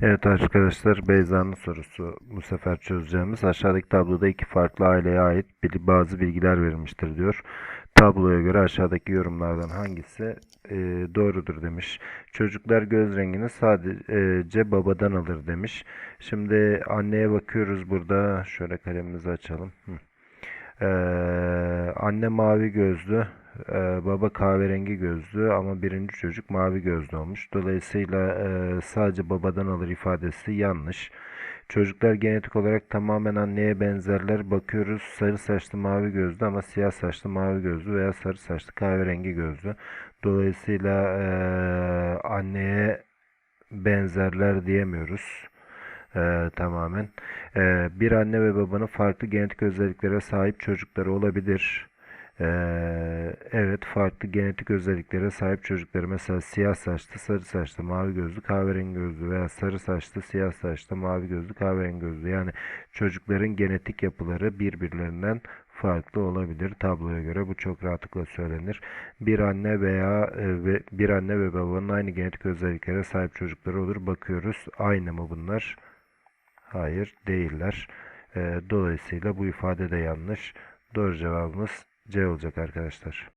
Evet arkadaşlar Beyza'nın sorusu bu sefer çözeceğimiz aşağıdaki tabloda iki farklı aileye ait bazı bilgiler verilmiştir diyor. Tabloya göre aşağıdaki yorumlardan hangisi e, doğrudur demiş. Çocuklar göz rengini sadece babadan alır demiş. Şimdi anneye bakıyoruz burada. Şöyle kalemimizi açalım. Hı. Ee, anne mavi gözlü, e, baba kahverengi gözlü ama birinci çocuk mavi gözlü olmuş. Dolayısıyla e, sadece babadan alır ifadesi yanlış. Çocuklar genetik olarak tamamen anneye benzerler. Bakıyoruz sarı saçlı mavi gözlü ama siyah saçlı mavi gözlü veya sarı saçlı kahverengi gözlü. Dolayısıyla e, anneye benzerler diyemiyoruz. Ee, tamamen. Ee, bir anne ve babanın farklı genetik özelliklere sahip çocukları olabilir. Ee, evet, farklı genetik özelliklere sahip çocukları mesela siyah saçlı, sarı saçlı, mavi gözlü, kahverengi gözlü veya sarı saçlı, siyah saçlı, mavi gözlü, kahverengi gözlü. Yani çocukların genetik yapıları birbirlerinden farklı olabilir. Tabloya göre bu çok rahatlıkla söylenir. Bir anne veya e, bir anne ve babanın aynı genetik özelliklere sahip çocukları olur. Bakıyoruz. Aynı mı bunlar? Hayır, değiller. Ee, dolayısıyla bu ifade de yanlış. Doğru cevabımız C olacak arkadaşlar.